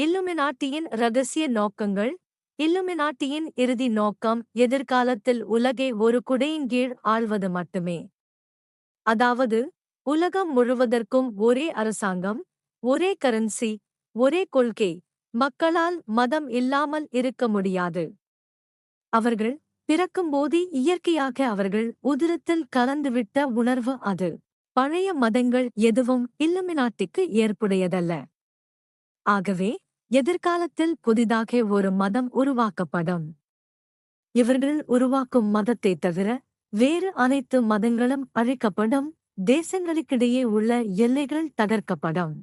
இல்லுமினாட்டியின் ரகசிய நோக்கங்கள் இல்லுமினாட்டியின் இறுதி நோக்கம் எதிர்காலத்தில் உலகை ஒரு குடையின் கீழ் ஆள்வது மட்டுமே. அதாவது உலகம் முழுவதற்கும் ஒரே அரசாங்கம் ஒரே கரன்சி ஒரே கொள்கை மக்களால் மதம் இல்லாமல் இருக்க முடியாது. அவர்கள் பிறக்கும்போது இயற்கையாக அவர்கள் உதிரத்தில் கலந்துவிட்ட உணர்வு அது. பழைய மதங்கள் எதுவும் இல்லுமினாட்டிக்கு ஏற்புடையதல்ல. ஆகவே எதிர்காலத்தில் புதிதாக ஒரு மதம் உருவாக்கப்படும். இவர்கள் உருவாக்கும் மதத்தை தவிர வேறு அனைத்து மதங்களும் அழிக்கப்படும். தேசங்களுக்கிடையே உள்ள எல்லைகள் தகர்க்கப்படும்.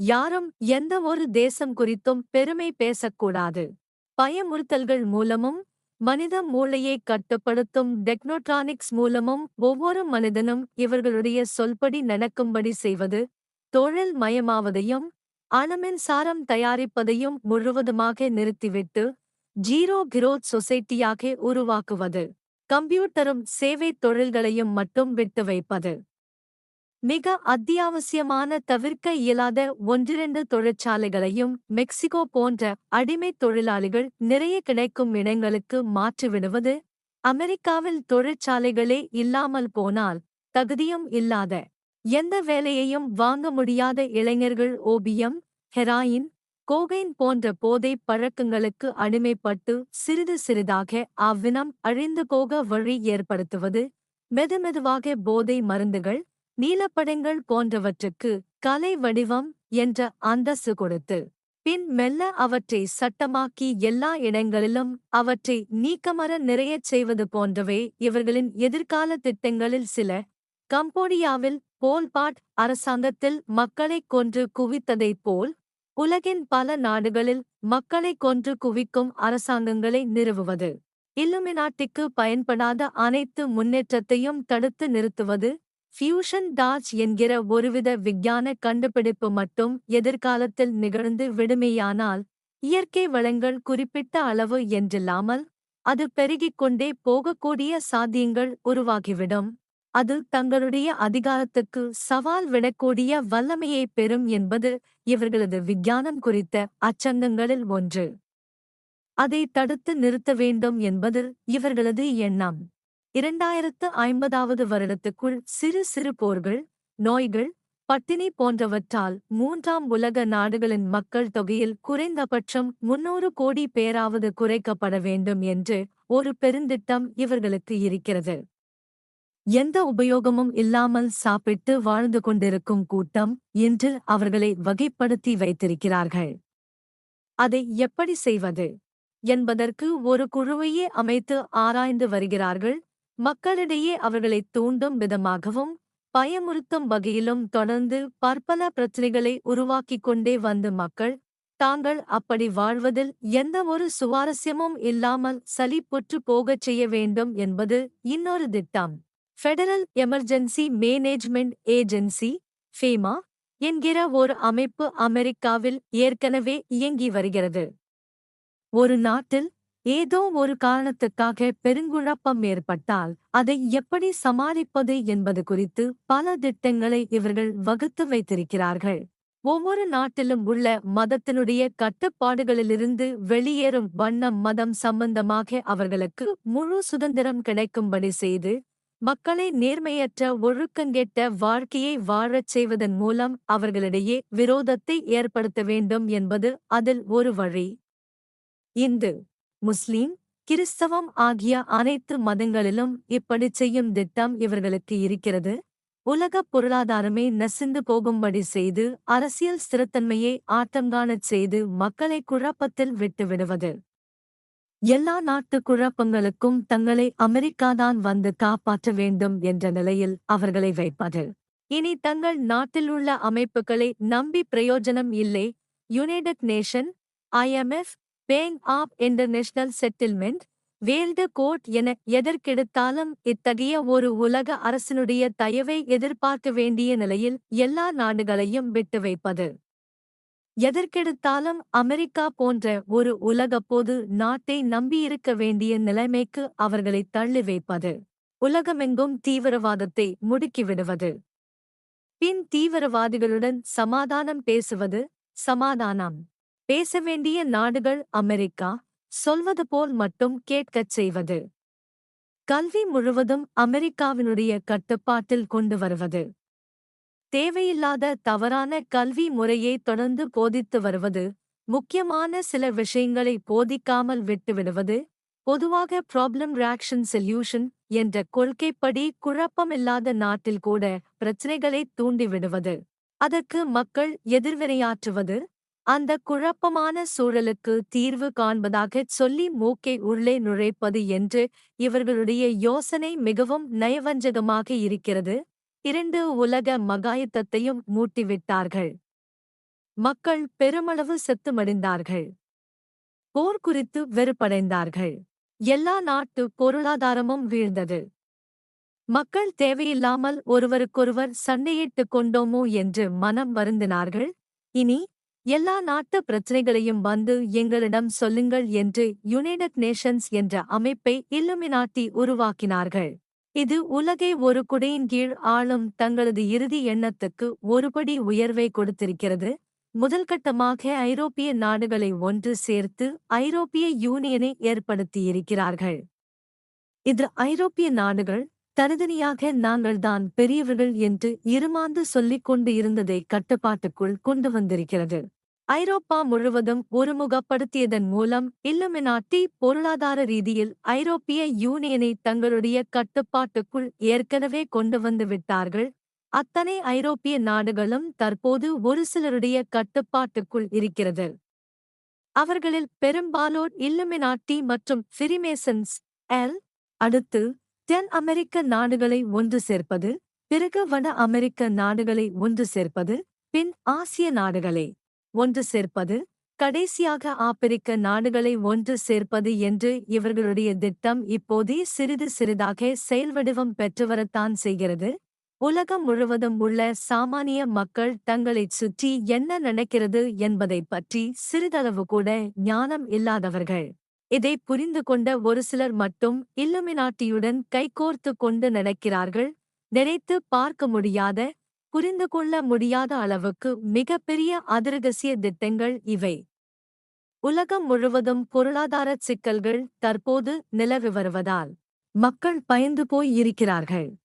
யாரும் எந்த ஒரு தேசம் குறித்தும் பெருமை பேசக்கூடாது. பயமுறுத்தல்கள் மூலமும் மனித மூளையை கட்டுப்படுத்தும் டெக்னோட்ரானிக்ஸ் மூலமும் ஒவ்வொரு மனிதனும் இவர்களுடைய சொல்படி நடக்கும்படி செய்வது தொழில் மயமாவதையும் அணுமின்சாரம் தயாரிப்பதையும் முழுவதுமாக நிறுத்திவிட்டு ஜீரோ கிரோத் சொசைட்டியாக உருவாக்குவது கம்ப்யூட்டரும் சேவை தொழில்களையும் மட்டும் விட்டு வைப்பது. மிக அத்தியாவசியமான தவிர்க்க இயலாத ஒன்றிரண்டு தொழிற்சாலைகளையும் மெக்சிகோ போன்ற அடிமைத் தொழிலாளிகள் நிறைய கிடைக்கும் இடங்களுக்கு மாற்றிவிடுவது அமெரிக்காவில் தொழிற்சாலைகளே இல்லாமல் போனால் தகுதியும் இல்லாத எந்த வேலையையும் வாங்க முடியாத இளைஞர்கள் ஓபியம் ஹெராயின் கோகைன் போன்ற போதை பழக்கங்களுக்கு அடிமைப்பட்டு சிறிது சிறிதாக அவ்வினம் அழிந்து போக வழி ஏற்படுத்துவது மெதுமெதுவாக போதை மருந்துகள் நீலப்படங்கள் போன்றவற்றுக்கு கலை வடிவம் என்ற அந்தஸ்து கொடுத்து பின் மெல்ல அவற்றை சட்டமாக்கி எல்லா இடங்களிலும் அவற்றை நீக்கமர நிறையச் செய்வது போன்றவை இவர்களின் எதிர்கால திட்டங்களில் சில கம்போடியாவில் போல்பாட் அரசாங்கத்தில் மக்களைக் கொன்று குவித்ததைப் போல் உலகின் பல நாடுகளில் மக்களைக் கொன்று குவிக்கும் அரசாங்கங்களை நிறுவுவது இல்லுமினாட்டிக்கு பயன்படாத அனைத்து முன்னேற்றத்தையும் தடுத்து நிறுத்துவது ஃபியூஷன் டார்ச் என்கிற ஒருவித விஞ்ஞான கண்டுபிடிப்பு மட்டும் எதிர்காலத்தில் நிகழ்ந்து விடுமையானால் இயற்கை வளங்கள் குறிப்பிட்ட அளவு என்றில்லாமல் அது பெருகிக் கொண்டே போகக்கூடிய சாத்தியங்கள் உருவாகிவிடும். அது தங்களுடைய அதிகாரத்துக்கு சவால் விடக்கூடிய வல்லமையை பெறும் என்பது இவர்களது விஞ்ஞானம் குறித்த அச்சங்கங்களில் ஒன்று. அதை தடுத்து நிறுத்த வேண்டும் என்பது இவர்களது எண்ணம். இரண்டாயிரத்து ஐம்பதாவது வருடத்துக்குள் சிறு சிறு போர்கள் நோய்கள் பட்டினி போன்றவற்றால் மூன்றாம் உலக நாடுகளின் மக்கள் தொகையில் குறைந்தபட்சம் முன்னூறு கோடி பேராவது குறைக்கப்பட வேண்டும் என்று ஒரு பெருந்திட்டம் இவர்களுக்கு இருக்கிறது. எந்த உபயோகமும் இல்லாமல் சாப்பிட்டு வாழ்ந்து கொண்டிருக்கும் கூட்டம் என்று அவர்களை வகைப்படுத்தி வைத்திருக்கிறார்கள். அதை எப்படி செய்வது? என்பதற்கு ஒரு குழுவையே அமைத்து ஆராய்ந்து வருகிறார்கள். மக்களிடையே அவர்களை தூண்டும் விதமாகவும் பயமுறுத்தும் வகையிலும் தொடர்ந்து பற்பல பிரச்சனைகளை உருவாக்கிக் கொண்டே வந்து மக்கள் தாங்கள் அப்படி வாழ்வதில் எந்த ஒரு சுவாரஸ்யமும் இல்லாமல் சலிப்புற்று போகச் செய்ய வேண்டும் என்பது இன்னொரு திட்டம். Federal emergency management agency FEMA என்கிற ஒரு அமைப்பு அமெரிக்காவில் ஏற்கனவே இயங்கி வருகிறது. ஒரு நாட்டில் ஏதோ ஒரு காரணத்துக்காக பெருங்குழப்பம் ஏற்பட்டால் அதை எப்படி சமாளிப்பது என்பது குறித்து பல திட்டங்களை இவர்கள் வகுத்து வைத்திருக்கிறார்கள். ஒவ்வொரு நாட்டிலும் உள்ள மதத்தினுடைய கட்டுப்பாடுகளிலிருந்து வெளியேறும் வண்ணம் மதம் சம்பந்தமாக அவர்களுக்கு முழு சுதந்திரம் கிடைக்கும்படி செய்து மக்களை நேர்மையற்ற ஒழுக்கங்கெட்ட வாழ்க்கையை வாழச் செய்வதன் மூலம் அவர்களிடையே விரோதத்தை ஏற்படுத்த வேண்டும் என்பது அதில் ஒரு வழி. இந்து முஸ்லீம் கிறிஸ்தவம் ஆகிய அனைத்து மதங்களிலும் இப்படிச் செய்யும் திட்டம் இவர்களுக்கு இருக்கிறது. உலகப் பொருளாதாரமே நசிந்து போகும்படி செய்து அரசியல் ஸ்திரத்தன்மையை ஆட்டங்காணச் செய்து மக்களை குழப்பத்தில் விட்டுவிடுவது. எல்லா நாட்டு குழப்பங்களுக்கும் தங்களை அமெரிக்காதான் வந்து காப்பாற்ற வேண்டும் என்ற நிலையில் அவர்களை வைப்பது இனி தங்கள் நாட்டிலுள்ள அமைப்புகளை நம்பி பிரயோஜனம் இல்லை. United Nation IMF Bank of International Settlement World Court என எதற்கெடுத்தாலும் இத்தகைய ஒரு உலக அரசினுடைய தயவை எதிர்பார்க்க வேண்டிய நிலையில் எல்லா நாடுகளையும் விட்டு வைப்பது. எதற்கெடுத்தாலும் அமெரிக்கா போன்ற ஒரு உலகப்போது நாட்டை நம்பியிருக்க வேண்டிய நிலைமைக்கு அவர்களை தள்ளி வைப்பது உலகமெங்கும் தீவிரவாதத்தை முடுக்கிவிடுவது பின் தீவிரவாதிகளுடன் சமாதானம் பேசுவது சமாதானம். பேச வேண்டிய நாடுகள் அமெரிக்கா சொல்வது போல் மட்டும் கேட்கச் செய்வது. கல்வி முழுவதும் அமெரிக்காவினுடைய கட்டுப்பாட்டில் கொண்டு வருவது. தேவையில்லாத தவறான கல்வி முறையை தொடர்ந்து போதித்து வருவது முக்கியமான சில விஷயங்களை போதிக்காமல் விட்டுவிடுவது பொதுவாக ப்ராப்ளம் ரியாக்ஷன் சொல்யூஷன் என்ற கொள்கைப்படி குழப்பமில்லாத நாட்டில் கூட பிரச்சினைகளை தூண்டிவிடுவது. அதற்கு மக்கள் எதிர்வினையாற்றுவது அந்த குழப்பமான சூழலுக்கு தீர்வு காண்பதாகச் சொல்லி மூக்கை உள்ளே நுழைப்பது என்று இவர்களுடைய யோசனை மிகவும் நயவஞ்சகமாக இருக்கிறது. இரண்டு உலக மகாயுத்தத்தையும் மூட்டிவிட்டார்கள். மக்கள் பெருமளவு செத்துமடிந்தார்கள். போர் குறித்து வெறுப்படைந்தார்கள். எல்லா நாட்டு பொருளாதாரமும் வீழ்ந்தது. மக்கள் தேவையில்லாமல் ஒருவருக்கொருவர் சண்டையிட்டுக் கொண்டோமோ என்று மனம் வருந்தினார்கள். இனி எல்லா நாட்டு பிரச்சனைகளையும் வந்து எங்களிடம் சொல்லுங்கள் என்று யுனைடெட் நேஷன்ஸ் என்ற அமைப்பை இல்லுமினாட்டி உருவாக்கினார்கள். இது உலகை ஒரு குடையின் கீழ் ஆளும் தங்களது இறுதி எண்ணத்துக்கு ஒருபடி உயர்வை கொடுத்திருக்கிறது. முதல்கட்டமாக ஐரோப்பிய நாடுகளை ஒன்று சேர்த்து ஐரோப்பிய யூனியனை ஏற்படுத்தியிருக்கிறார்கள். இது ஐரோப்பிய நாடுகள் தனிதனியாக நாங்கள்தான் பெரியவர்கள் என்று இருமாந்து சொல்லிக் கொண்டு இருந்ததை கட்டுப்பாட்டுக்குள் கொண்டு வந்திருக்கிறது. ஐரோப்பா முழுவதும் ஒருமுகப்படுத்தியதன் மூலம் இல்லுமினாட்டி பொருளாதார ரீதியில் ஐரோப்பிய யூனியனை தங்களுடைய கட்டுப்பாட்டுக்குள் ஏற்கனவே கொண்டு வந்து விட்டார்கள். அத்தனை ஐரோப்பிய நாடுகளும் தற்போது ஒரு சிலருடைய கட்டுப்பாட்டுக்குள் இருக்கிறது. அவர்களில் பெரும்பாலோர் இல்லுமினாட்டி மற்றும் ஃபிரிமேசன்ஸ் எல் அடுத்து தென் அமெரிக்க நாடுகளை ஒன்று சேர்ப்பது பிறகு வட அமெரிக்க நாடுகளை ஒன்று சேர்ப்பது பின் ஆசிய நாடுகளை. ஒன்று சேர்ப்பது கடைசியாக ஆப்பிரிக்க நாடுகளை ஒன்று சேர்ப்பது என்று இவர்களுடைய திட்டம் இப்போதே சிறிது சிறிதாக செயல்வடிவம் பெற்றுவரத்தான் செய்கிறது. உலகம் முழுவதும் உள்ள சாமானிய மக்கள் தங்களைச் சுற்றி என்ன நடக்கிறது என்பதைப் பற்றி சிறிதளவு கூட ஞானம் இல்லாதவர்கள். இதை புரிந்து கொண்ட ஒரு சிலர் மட்டும் இல்லுமினாட்டியுடன் கைகோர்த்து கொண்டு நடக்கிறார்கள் நினைத்து பார்க்க முடியாத புரிந்து கொள்ள முடியாத அளவுக்கு மிகப்பெரிய அதிரகசிய திட்டங்கள் இவை. உலகம் முழுவதும் பொருளாதார சிக்கல்கள் தற்போது நிலவி வருவதால் மக்கள் பயந்து போய் இருக்கிறார்கள்.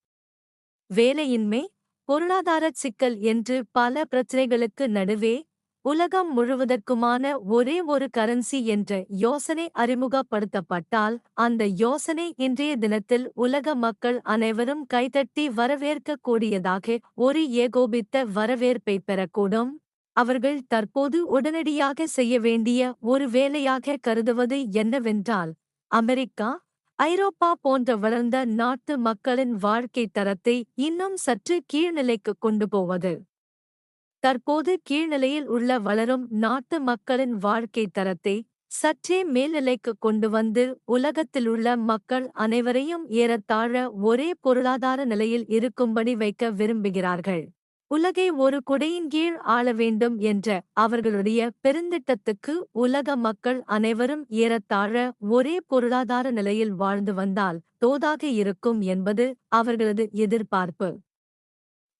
வேலையின்மை பொருளாதார சிக்கல் என்று பல பிரச்சினைகளுக்கு நடுவே உலகம் முழுவதற்குமான ஒரே ஒரு கரன்சி என்ற யோசனை அறிமுகப்படுத்தப்பட்டால் அந்த யோசனை இன்றைய தினத்தில் உலக மக்கள் அனைவரும் கைதட்டி வரவேற்கக்கூடியதாக ஒரு ஏகோபித்த வரவேற்பை பெறக்கூடும். அவர்கள் தற்போது உடனடியாக செய்ய வேண்டிய ஒரு வேலையாக கருதுவது என்னவென்றால் அமெரிக்கா ஐரோப்பா போன்ற வளர்ந்த நாட்டு மக்களின் வாழ்க்கை தரத்தை இன்னும் சற்று கீழ்நிலைக்கு கொண்டு போவது. தற்போது கீழ்நிலையில் உள்ள வளரும் நாட்டு மக்களின் வாழ்க்கை தரத்தை சற்றே மேல்நிலைக்கு கொண்டு வந்து உலகத்திலுள்ள மக்கள் அனைவரையும் ஏறத்தாழ ஒரே பொருளாதார நிலையில் இருக்கும்படி வைக்க விரும்புகிறார்கள். உலகை ஒரு குடையின் கீழ் ஆள வேண்டும் என்ற அவர்களுடைய பெருந்திட்டத்துக்கு உலக மக்கள் அனைவரும் ஏறத்தாழ ஒரே பொருளாதார நிலையில் வாழ்ந்து வந்தால் தோதாக இருக்கும் என்பது அவர்களது எதிர்பார்ப்பு.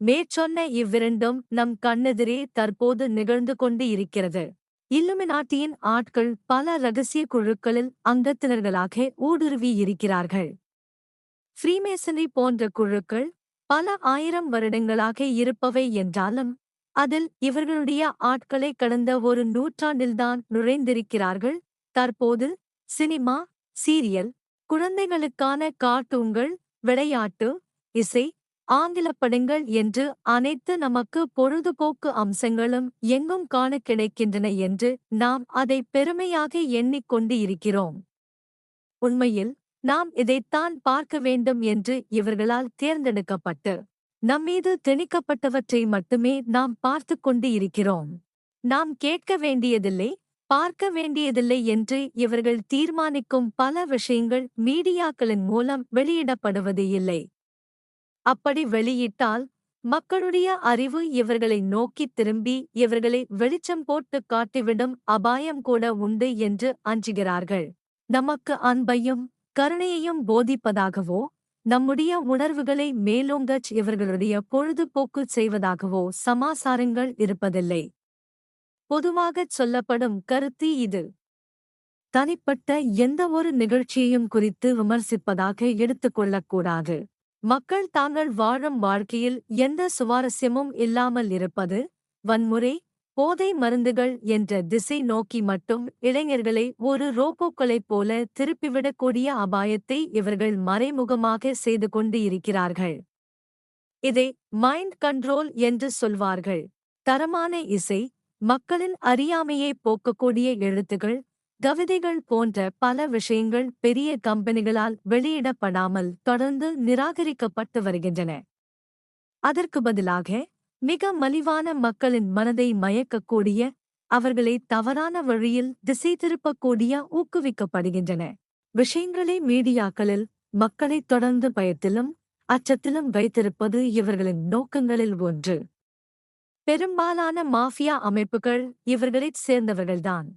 மேற்சொன்ன இவ்விரண்டும் நம் கண்ணெதிரே தற்போது நிகழ்ந்து கொண்டு இருக்கிறது. இல்லுமினாட்டியின் ஆட்கள் பல ரகசிய குழுக்களில் அங்கத்தினர்களாக ஊடுருவி இருக்கிறார்கள். ஃப்ரீமேசனரி போன்ற குழுக்கள் பல ஆயிரம் வருடங்களாக இருப்பவை என்றாலும் அதில் இவர்களுடைய ஆட்களை கடந்த ஒரு நூற்றாண்டில்தான் நுழைந்திருக்கிறார்கள். தற்போது சினிமா சீரியல் குழந்தைகளுக்கான கார்ட்டூன்கள் விளையாட்டு இசை ஆங்கிலப் படங்கள் என்று அனைத்து நமக்கு பொழுதுபோக்கு அம்சங்களும் எங்கும் காண கிடைக்கின்றன என்று நாம் அதை பெருமையாக எண்ணிக்கொண்டு இருக்கிறோம். உண்மையில் நாம் இதைத்தான் பார்க்க வேண்டும் என்று இவர்களால் தேர்ந்தெடுக்கப்பட்டு நம்மீது திணிக்கப்பட்டவற்றை மட்டுமே நாம் பார்த்து கொண்டு இருக்கிறோம். நாம் கேட்க வேண்டியதில்லை பார்க்க வேண்டியதில்லை என்று இவர்கள் தீர்மானிக்கும் பல விஷயங்கள் மீடியாக்களின் மூலம் வெளியிடப்படுவது இல்லை. அப்படி வெளியிட்டால் மக்களுடைய அறிவு இவர்களை நோக்கித் திரும்பி இவர்களை வெளிச்சம் போட்டு காட்டிவிடும் அபாயம் கூட உண்டு என்று அஞ்சுகிறார்கள். நமக்கு அன்பையும் கருணையையும் போதிப்பதாகவோ நம்முடைய உணர்வுகளை மேலோங்கச் இவர்களுடைய பொழுதுபோக்கு செய்வதாகவோ சமாசாரங்கள் இருப்பதில்லை. பொதுவாகச் சொல்லப்படும் கருத்து இது. தனிப்பட்ட எந்த ஒரு நிகழ்ச்சியையும் குறித்து விமர்சிப்பதாக எடுத்துக்கொள்ளக்கூடாது மக்கள் தாங்கள் வாழும் வாழ்க்கையில் எந்த சுவாரஸ்யமும் இல்லாமல் இருப்பது? வன்முறை போதை மருந்துகள் என்ற திசை நோக்கி மட்டும் இளைஞர்களை ஒரு ரோபோக்களைப் போல திருப்பிவிடக்கூடிய அபாயத்தை இவர்கள் மறைமுகமாக செய்து கொண்டு இருக்கிறார்கள். இதை மைண்ட் கண்ட்ரோல் என்று சொல்வார்கள். தரமான இசை மக்களின் அறியாமையை போக்கக்கூடிய எழுத்துகள் கவிதைகள் போன்ற பல விஷயங்கள் பெரிய கம்பெனிகளால் வெளியிடப்படாமல் தொடர்ந்து நிராகரிக்கப்பட்டு வருகின்றன. அதற்கு பதிலாக மிக மலிவான மக்களின் மனதை மயக்கக்கூடிய அவர்களை தவறான வழியில் திசை திருப்பக்கூடிய ஊக்குவிக்கப்படுகின்றன. விஷயங்களை மீடியாக்களில் மக்களை தொடர்ந்து பயத்திலும் அச்சத்திலும் வைத்திருப்பது இவர்களின் நோக்கங்களில் ஒன்று. பெரும்பாலான மாஃபியா அமைப்புகள் இவர்களைச் சேர்ந்தவர்கள்தான்.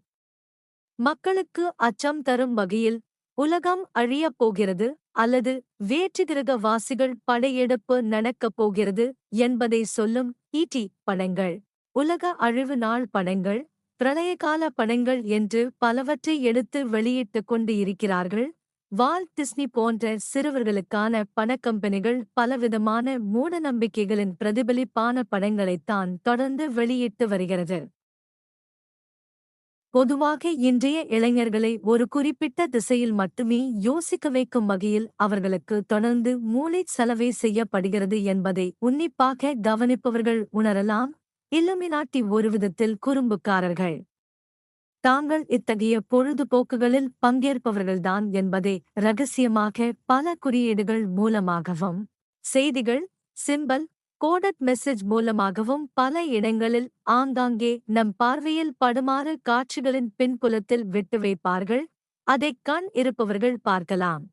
மக்களுக்கு அச்சம் தரும் வகையில் உலகம் அழியப் போகிறது அல்லது வேற்றுகிரக வாசிகள் படையெடுப்பு நடக்கப் போகிறது என்பதை சொல்லும் ஈட்டி படங்கள். உலக அழிவு நாள் படங்கள் பிரளயகால படங்கள் என்று பலவற்றை எடுத்து வெளியிட்டுக் கொண்டு இருக்கிறார்கள். வால் டிஸ்னி போன்ற சிறுவர்களுக்கான பணக்கம்பெனிகள் பலவிதமான மூடநம்பிக்கைகளின் பிரதிபலிப்பான படங்களைத்தான் தொடர்ந்து வெளியிட்டு வருகிறது. பொதுவாக இன்றைய இளைஞர்களை ஒரு குறிப்பிட்ட திசையில் மட்டுமே யோசிக்க வைக்கும் வகையில் அவர்களுக்கு தொடர்ந்து மூளைச் செலவை செய்யப்படுகிறது என்பதை உன்னிப்பாக கவனிப்பவர்கள் உணரலாம். இல்லுமினாட்டி ஒரு விதத்தில் குறும்புக்காரர்கள். தாங்கள் இத்தகைய பொழுதுபோக்குகளில் பங்கேற்பவர்கள்தான் என்பதை ரகசியமாக பல குறியீடுகள் மூலமாகவும் செய்திகள் சிம்பல் கோடட் மெசேஜ் மூலமாகவும் பல இடங்களில் ஆங்காங்கே நம் பார்வையில் படுமாறு காட்சிகளின் பின்புலத்தில் விட்டு வைப்பார்கள். அதை கண் இருப்பவர்கள் பார்க்கலாம்.